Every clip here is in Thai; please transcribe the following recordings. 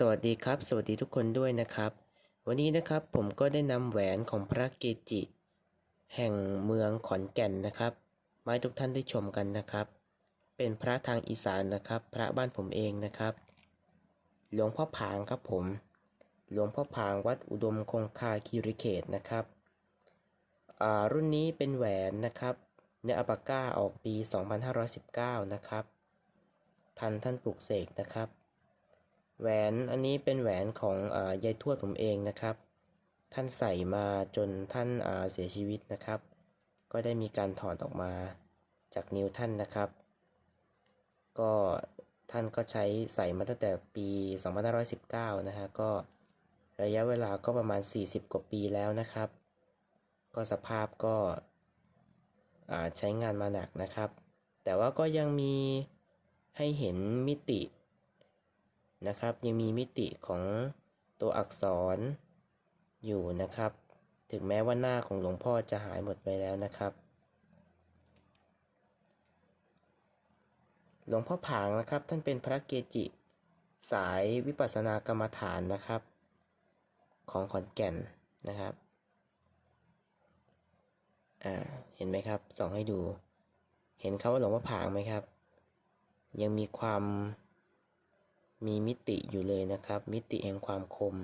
สวัสดีครับ สวัสดีทุกคนด้วยนะครับ วันนี้นะครับผมก็ได้นำแหวนของพระเกจิ แห่งเมืองขอนแก่นนะครับ มาให้ทุกท่านได้ชมกันนะครับ เป็นพระทางอีสานนะครับ พระบ้านผมเองนะครับ หลวงพ่อผางครับผม หลวงพ่อผางวัดอุดมคงคาคีริเขตนะครับอ่ารุ่นนี้เป็นแหวนนะครับเนออัปาก้าออกปี 2519 นะครับ ทันท่านปลุกเสกนะครับ แหวนอันนี้เป็นแหวนของอยายทวดผมเองนะครับ ท่านใส่มาจนท่านาเสียชีวิตนะครับ ก็ได้มีการถอดออกมาจากนิ้วท่านนะครับ ก็ท่านก็ใช้ใส่มาตั้งแต่ปี 2519 นะฮะก็ระยะเวลาก็ประมาณ 40 กว่าปีแล้วนะครับ ก็สภาพก็ใช้งานมาหนักนะครับ แต่ว่าก็ยังมีให้เห็นมิติ นะครับ ยังมีมิติของตัวอักษรอยู่นะครับ ถึงแม้ว่าหน้าของหลวงพ่อจะหายหมดไปแล้วนะครับ หลวงพ่อผางนะครับ ท่านเป็นพระเกจิ สายวิปัสสนากรรมฐานนะครับ ของขอนแก่นนะครับอ่าเห็นไหมครับส่องให้ดู เห็นเขาว่าหลวงพ่อผางไหมครับ ยังมีความ มีมิติอยู่เลยนะครับ มิติแห่งความคม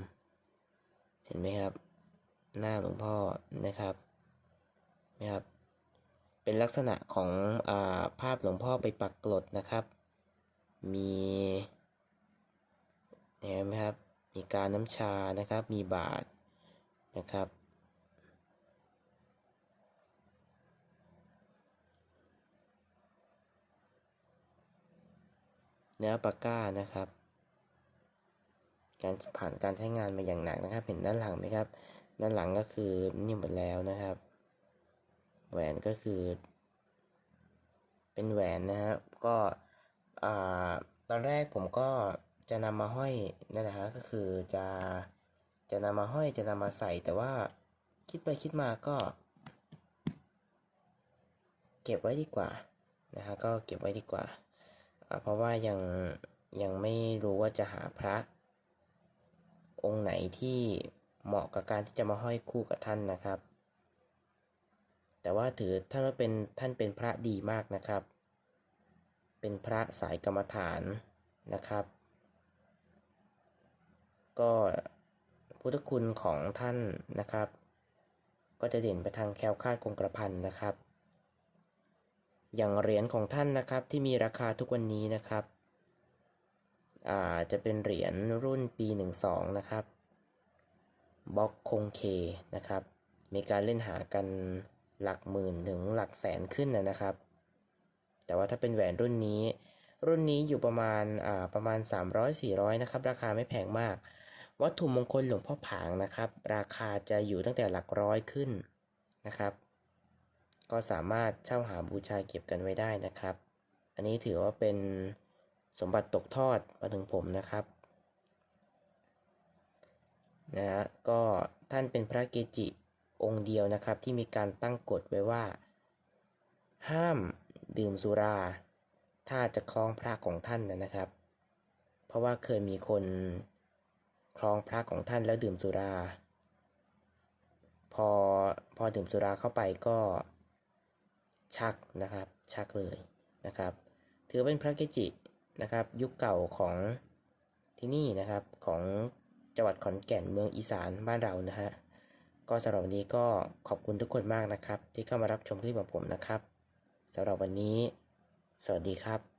เห็นไหมครับ หน้าหลวงพ่อนะครับนะครับ เป็นลักษณะของอาภาพหลวงพ่อไปปักกลดนะครับ มีเห็นไหมครับ มีการน้ำชานะครับ มีบาทนะครับเนื้อปากก้านะครับ การผ่านการใช้งานมาอย่างหนักนะครับ เห็นด้านหลังไหมครับ ด้านหลังก็คือนี่หมดแล้วนะครับ แหวนก็คือ เป็นแหวนนะครับก็ตอนแรกผมก็จะนำมาห้อยนั่นแหละฮะก็คือจะจะนำมาห้อยจะนำมาใส่แต่ว่าคิดไปคิดมาก็ เก็บไว้ดีกว่านะฮะก็เก็บไว้ดีกว่า เพราะว่ายังยังไม่รู้ว่าจะหาพระ องค์ไหนที่เหมาะกับการที่จะมาห้อยคู่กับท่านนะครับ แต่ว่าถือท่านว่าเป็นท่านเป็นพระดีมากนะครับ เป็นพระสายกรรมฐานนะครับ ก็พุทธคุณของท่านนะครับ ก็จะเด่นไปทางแคล้วคลาดคงกระพันนะครับ อย่างเหรียญของท่านนะครับที่มีราคาทุกวันนี้นะครับ อ่าจะเป็นเหรียญรุ่นปี 12 นะครับบล็อกคงเคนะครับ มีการเล่นหากันหลักหมื่นถึงหลักแสนขึ้นนะนะครับ แต่ว่าถ้าเป็นแหวนรุ่นนี้ รุ่นนี้อยู่ประมาณอ่าประมาณ 300-400 นะครับ ราคาไม่แพงมาก วัตถุมงคลหลวงพ่อผางนะครับ ราคาจะอยู่ตั้งแต่หลักร้อยขึ้นนะครับ ก็สามารถเช่าหาบูชาเก็บกันไว้ได้นะครับ อันนี้ถือว่าเป็น สมบัติตกทอดมาถึงผมนะครับนะฮะก็ท่านเป็นพระเกจิองค์เดียวนะครับ ที่มีการตั้งกฎไว้ว่า ห้ามดื่มสุรา ถ้าจะคล้องพระของท่านนะนะครับ เพราะว่าเคยมีคนคล้องพระของท่านแล้วดื่มสุรา พอพอดื่มสุราเข้าไปก็ชักนะครับ ชักเลยนะครับ ถือเป็นพระเกจิ นะครับ ยุคเก่าของที่นี่นะครับของจังหวัดขอนแก่นเมืองอีสานบ้านเรานะฮะก็สำหรับวันนี้ก็ขอบคุณทุกคนมากนะครับ ที่เข้ามารับชมคลิปของผมนะครับสำหรับวันนี้ สวัสดีครับ